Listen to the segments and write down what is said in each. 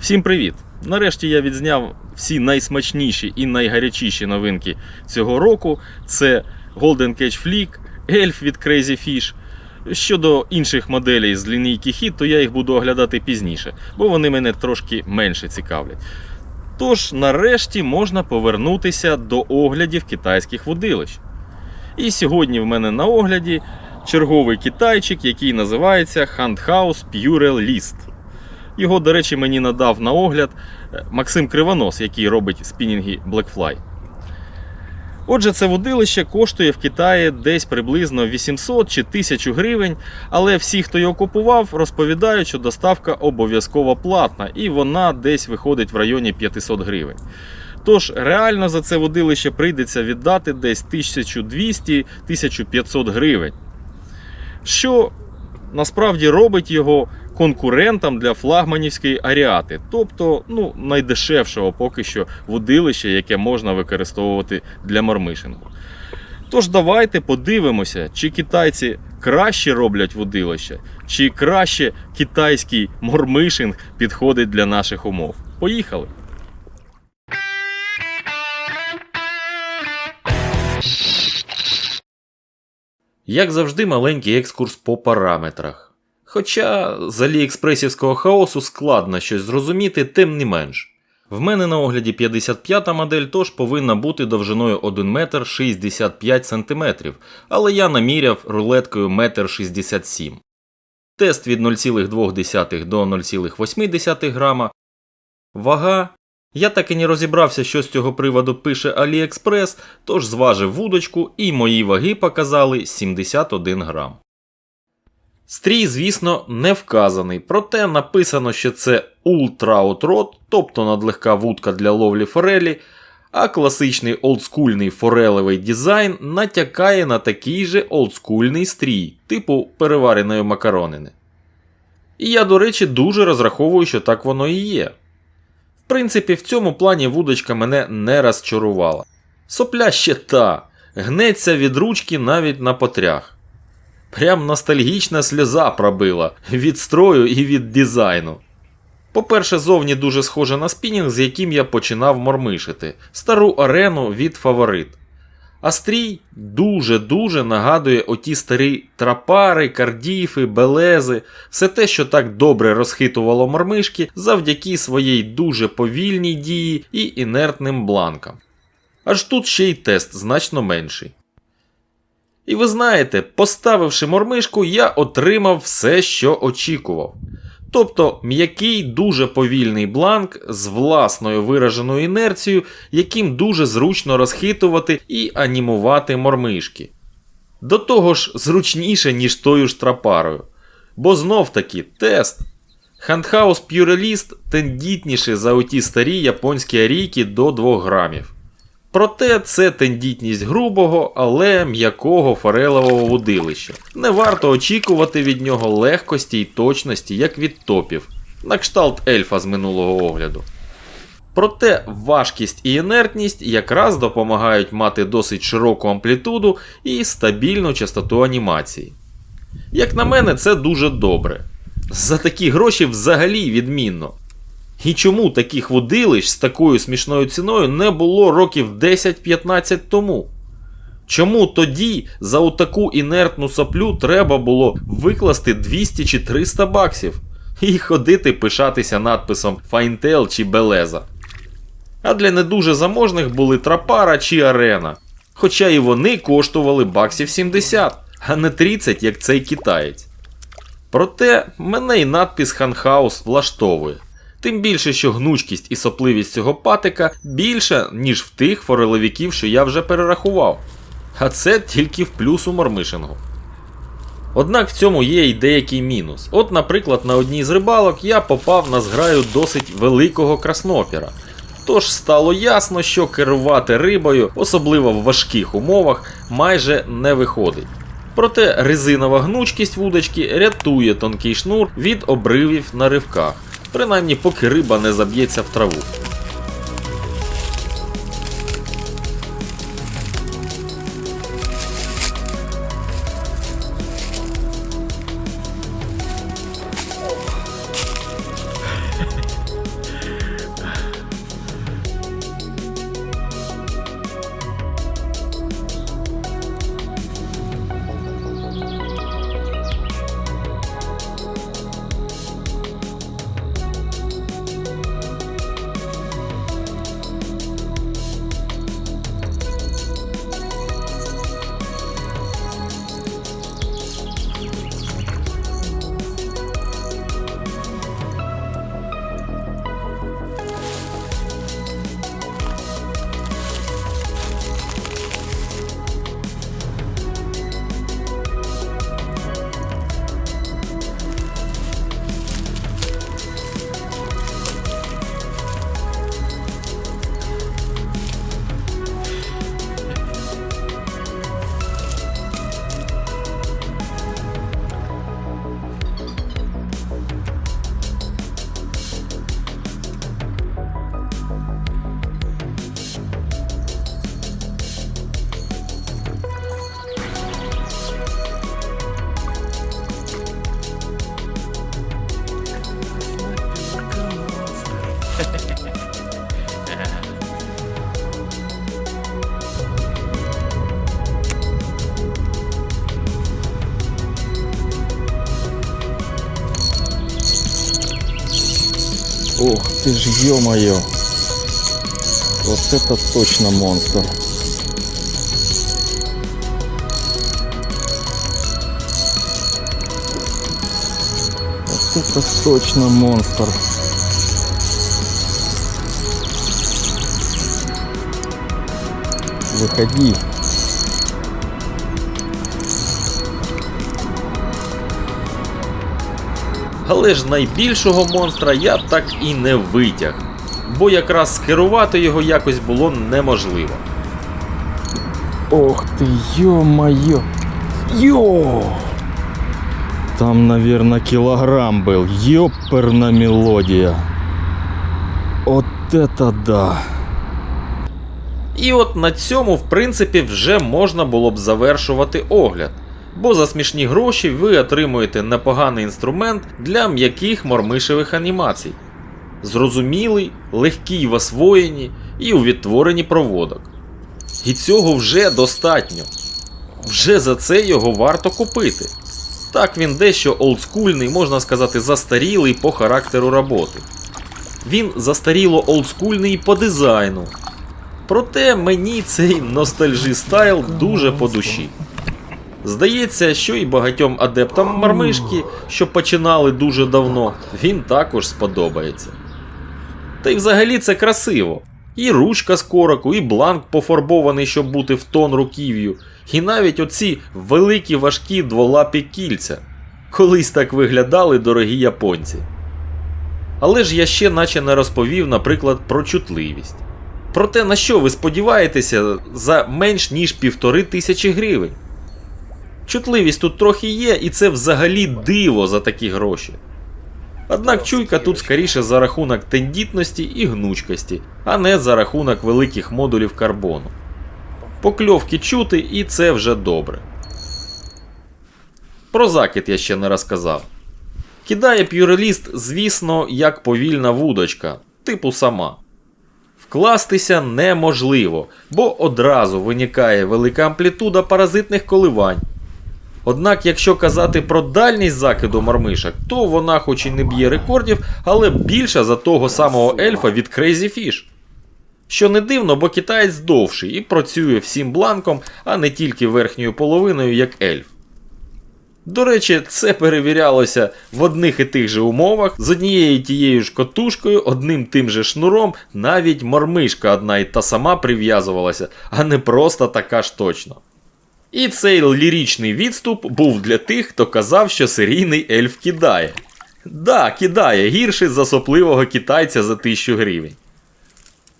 Всім привіт! Нарешті я відзняв всі найсмачніші і найгарячіші новинки цього року. Це Golden Catch Flick, Elf від Crazy Fish. Щодо інших моделей з лінійки Hit, то я їх буду оглядати пізніше, бо вони мене трошки менше цікавлять. Тож, нарешті можна повернутися до оглядів китайських водилищ. І сьогодні в мене на огляді черговий китайчик, який називається Handhouse Pure List. Його, до речі, мені надав на огляд е, Максим Кривонос, який робить спінінги Blackfly. Отже, це водилище коштує в Китаї десь приблизно 800 чи 1000 гривень, але всі, хто його купував, розповідають, що доставка обов'язково платна і вона десь виходить в районі 500 гривень. Тож реально за це водилище прийдеться віддати десь 1200-1500 гривень. Що насправді робить його конкурентом для флагманівської аріати, тобто ну, найдешевшого поки що водилища, яке можна використовувати для мормишингу. Тож давайте подивимося, чи китайці краще роблять водилища, чи краще китайський мормишинг підходить для наших умов. Поїхали! Як завжди, маленький екскурс по параметрах. Хоча з аліекспресівського хаосу складно щось зрозуміти, тим не менш. В мене на огляді 55 модель, тож повинна бути довжиною 1 метр 65 см, але я наміряв рулеткою 1,67 м. Тест від 0,2 до 0,8 грама. Вага. Я так і не розібрався, що з цього приводу пише AliExpress, тож зважив вудочку і мої ваги показали 71 грам. Стрій, звісно, не вказаний, проте написано, що це Outrod, тобто надлегка вудка для ловлі форелі, а класичний олдскульний форелевий дизайн натякає на такий же олдскульний стрій, типу перевареної макаронини. І я, до речі, дуже розраховую, що так воно і є. В принципі, в цьому плані вудочка мене не розчарувала. Сопля ще та, гнеться від ручки навіть на потрях. Прям ностальгічна сльоза пробила від строю і від дизайну. По-перше, зовні дуже схоже на спінінг, з яким я починав мормишити, стару арену від фаворит. А стрій дуже-дуже нагадує оті старі трапари, кардіфи, белези, все те, що так добре розхитувало мормишки завдяки своїй дуже повільній дії і інертним бланкам. Аж тут ще й тест значно менший. І ви знаєте, поставивши мормишку, я отримав все, що очікував. Тобто м'який дуже повільний бланк з власною вираженою інерцією, яким дуже зручно розхитувати і анімувати мормишки. До того ж, зручніше, ніж тою ж трапарою. Бо знов таки тест. Handhouse Purelist тендітніший за оті старі японські арійки до 2 грамів. Проте це тендітність грубого, але м'якого форелевого водилища. Не варто очікувати від нього легкості й точності, як від топів, на кшталт ельфа з минулого огляду. Проте важкість і інертність якраз допомагають мати досить широку амплітуду і стабільну частоту анімації. Як на мене, це дуже добре. За такі гроші взагалі відмінно. І чому таких водилищ з такою смішною ціною не було років 10-15 тому? Чому тоді за отаку інертну соплю треба було викласти 200 чи 300 баксів і ходити пишатися надписом Файнтел чи Белеза? А для не дуже заможних були Трапара чи Арена. Хоча і вони коштували баксів 70, а не 30, як цей китаєць. Проте мене й надпис Ханхаус влаштовує. Тим більше, що гнучкість і сопливість цього патика більша, ніж в тих фореловиків, що я вже перерахував. А це тільки в плюс у мормишингу. Однак в цьому є й деякий мінус. От, наприклад, на одній з рибалок я попав на зграю досить великого краснопіра. Тож стало ясно, що керувати рибою, особливо в важких умовах, майже не виходить. Проте резинова гнучкість вудочки рятує тонкий шнур від обривів на ривках принаймні поки риба не заб'ється в траву. Ух ты ж, ё-моё. Вот это точно монстр. Вот это точно монстр. Выходи. Але ж найбільшого монстра я так і не витяг, бо якраз скерувати його якось було неможливо. Ох ты, ё-моё. Ё! Там, наверное, килограмм был. Ёперна мелодия. Вот это да. І от на цьому, в принципі, вже можна було б завершувати огляд. Бо за смішні гроші ви отримуєте непоганий інструмент для м'яких мормишевих анімацій. Зрозумілий, легкий в освоєнні і у відтворенні проводок. І цього вже достатньо. Вже за це його варто купити. Так він дещо олдскульний, можна сказати, застарілий по характеру роботи. Він застаріло олдскульний по дизайну. Проте мені цей ностальжі стайл дуже по душі. Здається, що і багатьом адептам мармишки, що починали дуже давно, він також сподобається. Та й взагалі це красиво. І ручка з короку, і бланк пофарбований, щоб бути в тон руків'ю, і навіть оці великі важкі дволапі кільця. Колись так виглядали дорогі японці. Але ж я ще наче не розповів, наприклад, про чутливість. Про те, на що ви сподіваєтеся за менш ніж півтори тисячі гривень. Чутливість тут трохи є, і це взагалі диво за такі гроші. Однак чуйка тут скоріше за рахунок тендітності і гнучкості, а не за рахунок великих модулів карбону. Покльовки чути, і це вже добре. Про закид я ще не розказав. Кидає п'юреліст, звісно, як повільна вудочка, типу сама. Вкластися неможливо, бо одразу виникає велика амплітуда паразитних коливань. Однак, якщо казати про дальність закиду мармишок, то вона хоч і не б'є рекордів, але більша за того самого ельфа від Crazy Fish. Що не дивно, бо китаєць довший і працює всім бланком, а не тільки верхньою половиною, як ельф. До речі, це перевірялося в одних і тих же умовах, з однією тією ж котушкою, одним тим же шнуром, навіть мормишка одна і та сама прив'язувалася, а не просто така ж точно. І цей лірічний відступ був для тих, хто казав, що серійний ельф кидає. Да, кидає гірше за сопливого китайця за 1000 гривень.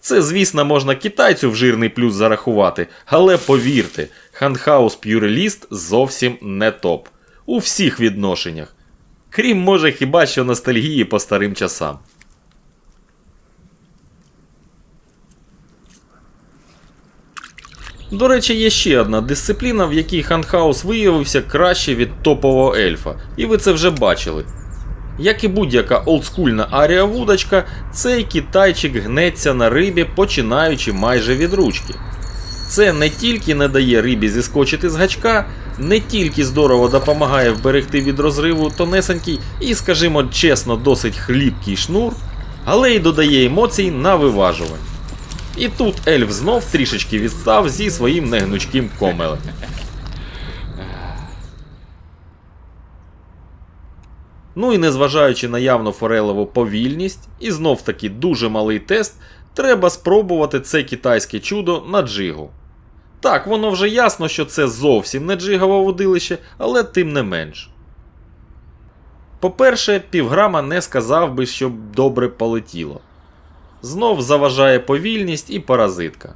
Це, звісно, можна китайцю в жирний плюс зарахувати, але повірте, Ханхаус П'юреліст зовсім не топ. У всіх відношеннях. Крім, може, хіба що ностальгії по старим часам. До речі, є ще одна дисципліна, в якій Ханхаус виявився краще від топового ельфа, і ви це вже бачили. Як і будь-яка олдскульна аріавудочка, цей китайчик гнеться на рибі, починаючи майже від ручки. Це не тільки не дає рибі зіскочити з гачка, не тільки здорово допомагає вберегти від розриву тонесенький і, скажімо чесно, досить хліпкий шнур, але й додає емоцій на виважувань. І тут ельф знов трішечки відстав зі своїм негнучким комелем. Ну і незважаючи на явну форелеву повільність і знов таки дуже малий тест, треба спробувати це китайське чудо на джигу. Так, воно вже ясно, що це зовсім не джигове водилище, але тим не менш. По-перше, півграма не сказав би, щоб добре полетіло. Знов заважає повільність і паразитка.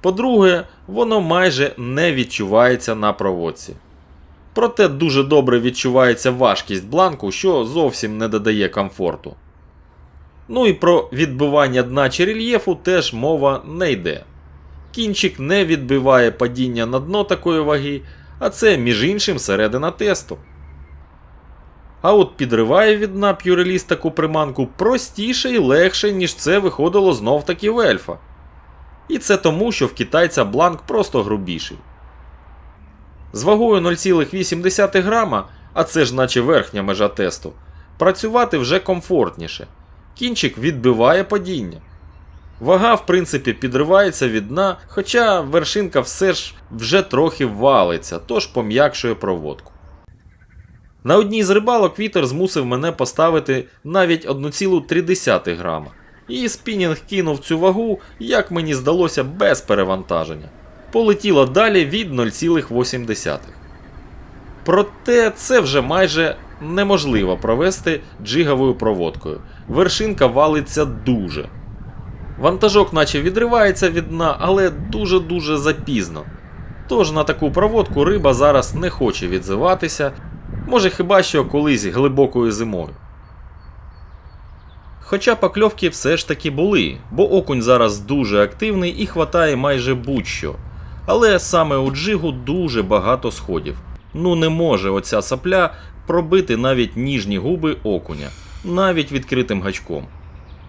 По-друге, воно майже не відчувається на проводці. Проте дуже добре відчувається важкість бланку, що зовсім не додає комфорту. Ну і про відбивання дна чи рельєфу теж мова не йде. Кінчик не відбиває падіння на дно такої ваги, а це між іншим середина тесту. А от підриває від дна п'юреліст таку приманку простіше і легше, ніж це виходило знов таки в ельфа. І це тому, що в китайця бланк просто грубіший. З вагою 0,8 грама, а це ж наче верхня межа тесту, працювати вже комфортніше. Кінчик відбиває падіння. Вага, в принципі, підривається від дна, хоча вершинка все ж вже трохи валиться, тож пом'якшує проводку. На одній з рибалок вітер змусив мене поставити навіть 1,3 грама. І спінінг кинув цю вагу, як мені здалося, без перевантаження. Полетіло далі від 0,8. Проте це вже майже неможливо провести джиговою проводкою. Вершинка валиться дуже. Вантажок наче відривається від дна, але дуже-дуже запізно. Тож на таку проводку риба зараз не хоче відзиватися, може хіба що колись глибокою зимою. Хоча покльовки все ж таки були, бо окунь зараз дуже активний і хватає майже будь-що. Але саме у джигу дуже багато сходів. Ну не може оця сапля пробити навіть ніжні губи окуня, навіть відкритим гачком.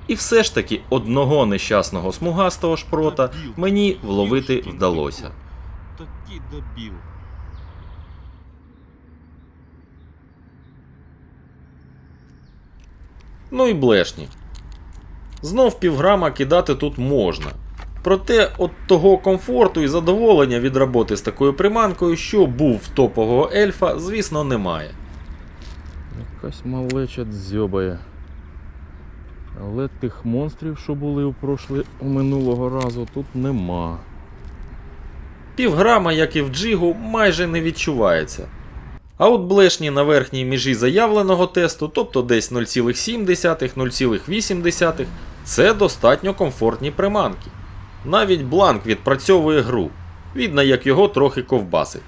І все ж таки одного нещасного смугастого шпрота мені вловити вдалося. Такий дебіл. Ну і блешні. Знов півграма кидати тут можна. Проте от того комфорту і задоволення від роботи з такою приманкою, що був в топового ельфа, звісно, немає. Якась малеча дзьобає. Але тих монстрів, що були у прошле у минулого разу, тут нема. Півграма, як і в джигу, майже не відчувається. А от блешні на верхній межі заявленого тесту, тобто десь 0,7-0,8, це достатньо комфортні приманки. Навіть бланк відпрацьовує гру. Видно, як його трохи ковбасить.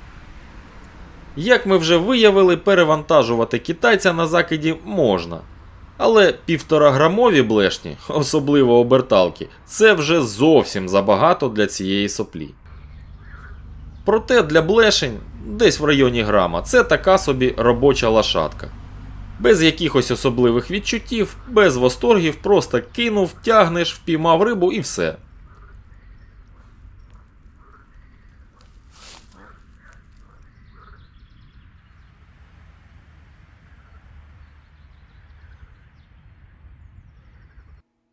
Як ми вже виявили, перевантажувати китайця на закиді можна. Але півтораграмові блешні, особливо оберталки, це вже зовсім забагато для цієї соплі. Проте для блешень, десь в районі грама, це така собі робоча лошадка. Без якихось особливих відчуттів, без восторгів, просто кинув, тягнеш, впіймав рибу і все.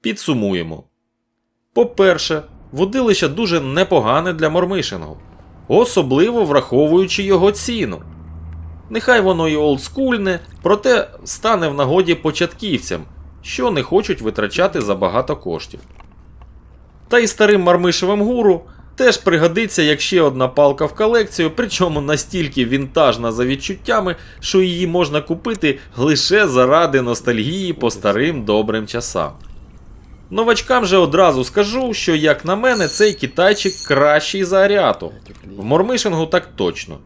Підсумуємо. По-перше, водилище дуже непогане для мормишингу, особливо враховуючи його ціну. Нехай воно і олдскульне, проте стане в нагоді початківцям, що не хочуть витрачати забагато коштів. Та й старим мармишевим гуру теж пригодиться як ще одна палка в колекцію, причому настільки вінтажна за відчуттями, що її можна купити лише заради ностальгії по старим добрим часам. Новачкам же одразу скажу, що, як на мене, цей китайчик кращий за Аріату. В мормишингу так точно.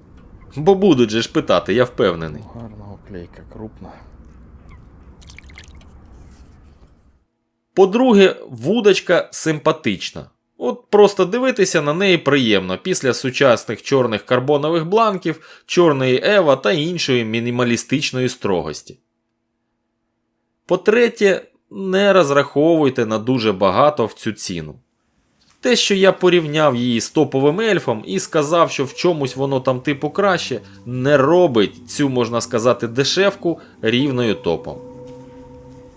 Бо будуть же ж питати, я впевнений. Гарна оклейка, крупна. По-друге, вудочка симпатична. От просто дивитися на неї приємно після сучасних чорних карбонових бланків, чорної Ева та іншої мінімалістичної строгості. По-третє, не розраховуйте на дуже багато в цю ціну. Те, що я порівняв її з топовим ельфом і сказав, що в чомусь воно там типу краще, не робить цю, можна сказати, дешевку рівною топом.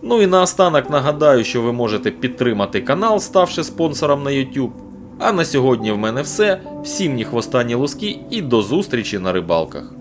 Ну і наостанок нагадаю, що ви можете підтримати канал, ставши спонсором на YouTube. А на сьогодні в мене все. Всім ні хвоста, ні луски і до зустрічі на рибалках.